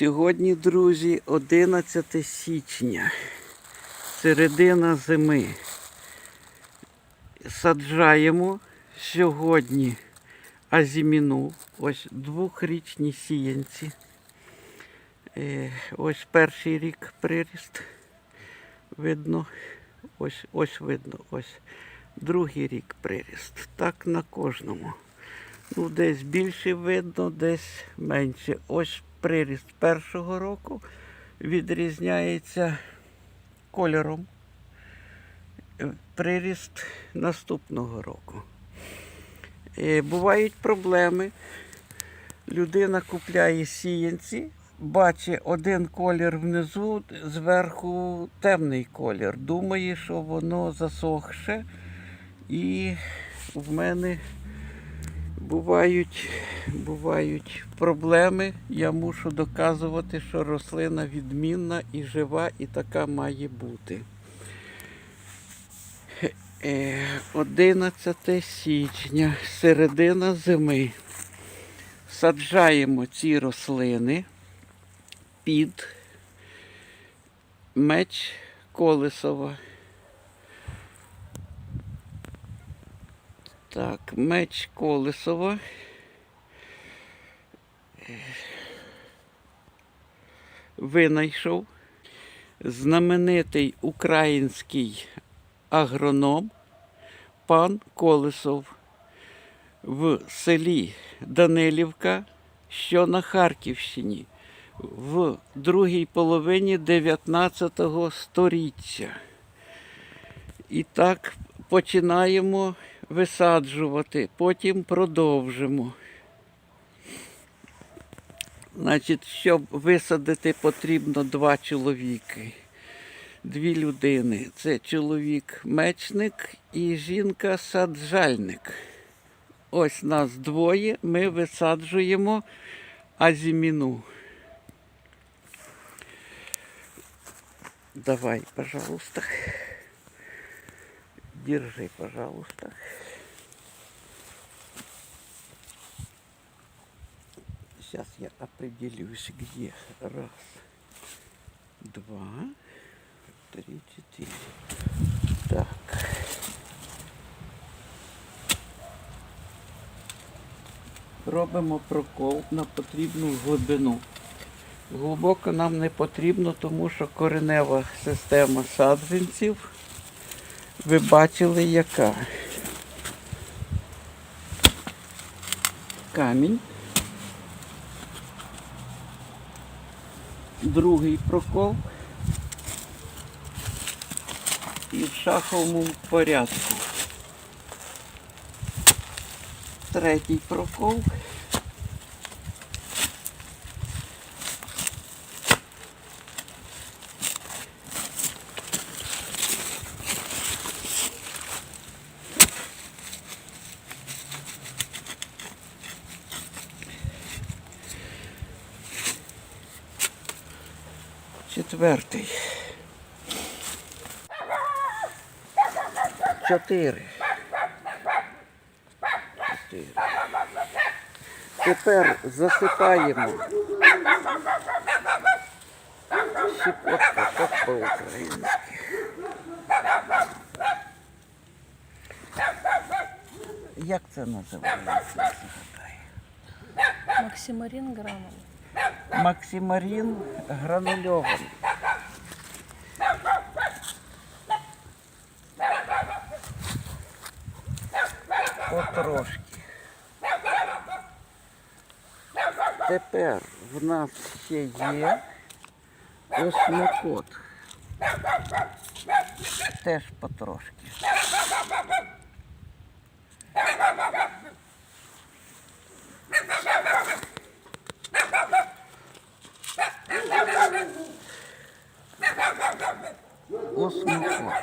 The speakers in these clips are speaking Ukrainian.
Сьогодні, друзі, 11 січня, середина зими. Саджаємо сьогодні азіміну, ось двохрічні сіянці. Е, Ось перший рік приріст. Видно, ось, ось видно, ось другий рік приріст. Так на кожному. Ну, десь більше видно, десь менше. Ось приріст першого року відрізняється кольором. Приріст наступного року. Е, Бувають проблеми. Людина купляє сіянці, бачить один колір внизу, зверху темний колір. Думає, що воно засохше. І в мене бувають, бувають проблеми. Я мушу доказувати, що рослина відмінна і жива, і така має бути. Е, 11 січня, середина зими. Саджаємо ці рослини під меч колесова. Так, меч колесова. Винайшов знаменитий український агроном пан Колесов в селі Данилівка, що на Харківщині, в другій половині 19 століття. І так починаємо висаджувати, потім продовжимо. Значить, щоб висадити, потрібно два чоловіки, дві людини. Це чоловік мечник і жінка саджальник. Ось нас двоє, ми висаджуємо азіміну. Давай, пожалуйста. Держи, пожалуйста. Сейчас я определюсь, где. Раз, два, три, четыре. Так. Робимо прокол на потрібну глибину. Глибоко нам не потрібно, тому що коренева система саджанців ви бачили яка. Камінь. Другий прокол. І в шаховому порядку. Третій прокол. Четвертий. Чотири. Чотири. Тепер засипаємо. Щепотка, так по-українськи. Як це називається? Максимарин гранул. Максимарин гранульований. Тепер в нас ще є осмокот. Теж потрошки. Осмокот.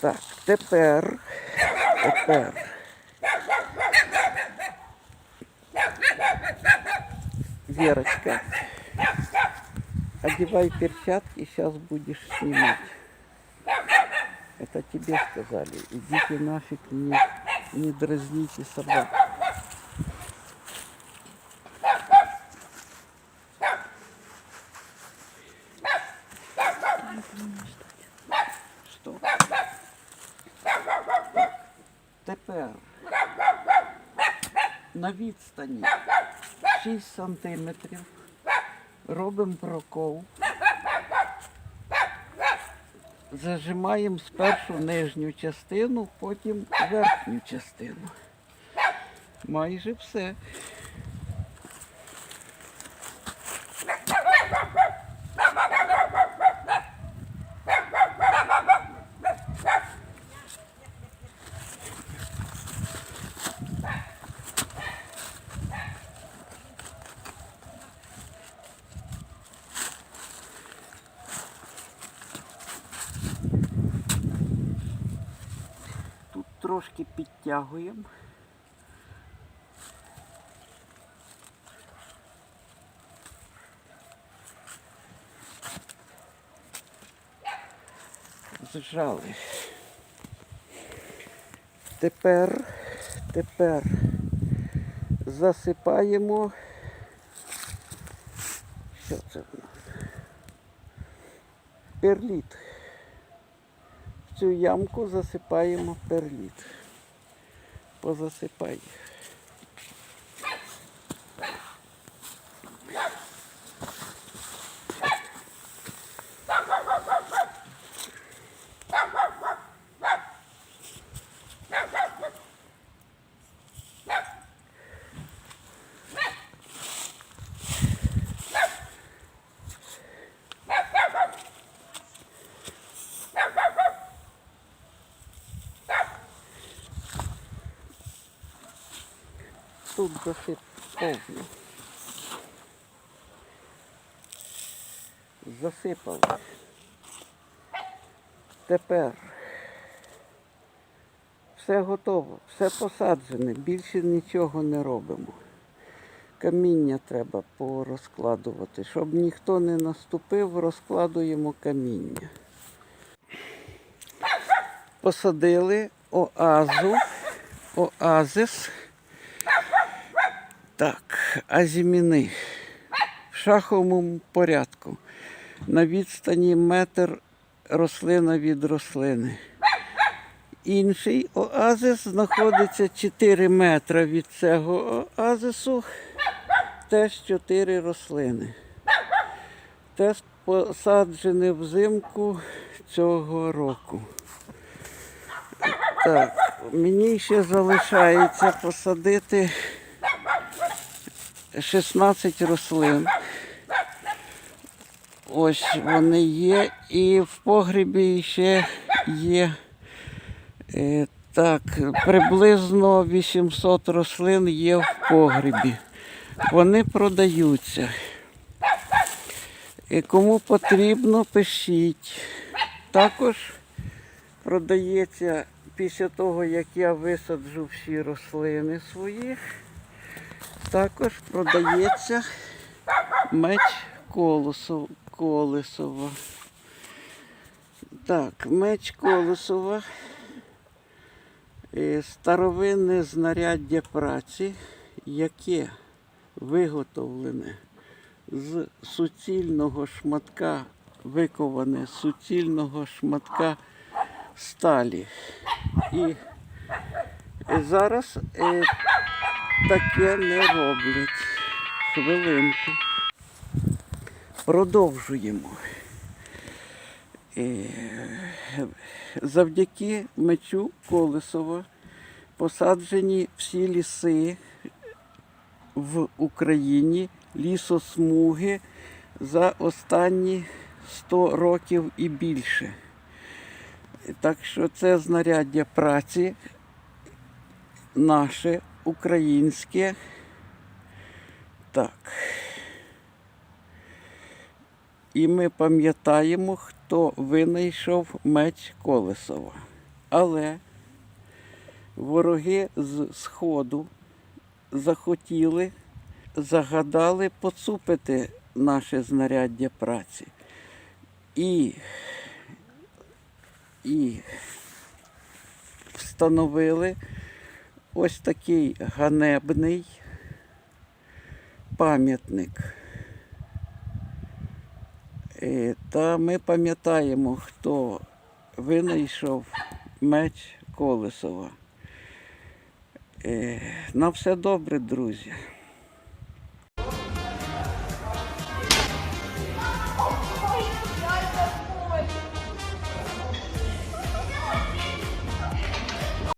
Так, тепер, тепер Верочка, одевай перчатки, сейчас будешь снимать. Это тебе сказали. Идите нафиг, не, не дразните собак. На відстані 6 сантиметрів робимо прокол. Зажимаємо спершу нижню частину, потім верхню частину. Майже все. Тут трошки підтягуємо. Зжали. Тепер, тепер засипаємо. Що це в нас? Перліт. В цю ямку засипаємо перліт. Позасипай. Тут засип повно. Засипали. Тепер все готово, все посаджене, більше нічого не робимо. Каміння треба порозкладувати. Щоб ніхто не наступив, розкладуємо каміння. Посадили оазу, оазис. Так, азіміни в шаховому порядку. На відстані метр рослина від рослини. Інший оазис знаходиться 4 метри від цього оазису. Теж 4 рослини. Теж посаджені взимку цього року. Так, мені ще залишається посадити 16 рослин. Ось вони є. І в погребі ще є е, так, приблизно 800 рослин є в погребі. Вони продаються. І кому потрібно, пишіть. Також продається після того, як я висаджу всі рослини свої. Також продається меч колесов, колесова. Так, меч колесова. Е, Старовинне знаряддя праці, яке виготовлене з суцільного шматка, виковане з суцільного шматка сталі. І зараз е, таке не роблять. Хвилинку. Продовжуємо. Е, Завдяки мечу Колесова посаджені всі ліси в Україні, лісосмуги за останні 100 років і більше. Так що це знаряддя праці наше українське. Так. І ми пам'ятаємо, хто винайшов меч Колесова. Але вороги з Сходу захотіли загадали поцупити наше знаряддя праці. І, і встановили ось такий ганебний пам'ятник. Е, Та ми пам'ятаємо, хто винайшов меч Колесова. Е, На все добре, друзі.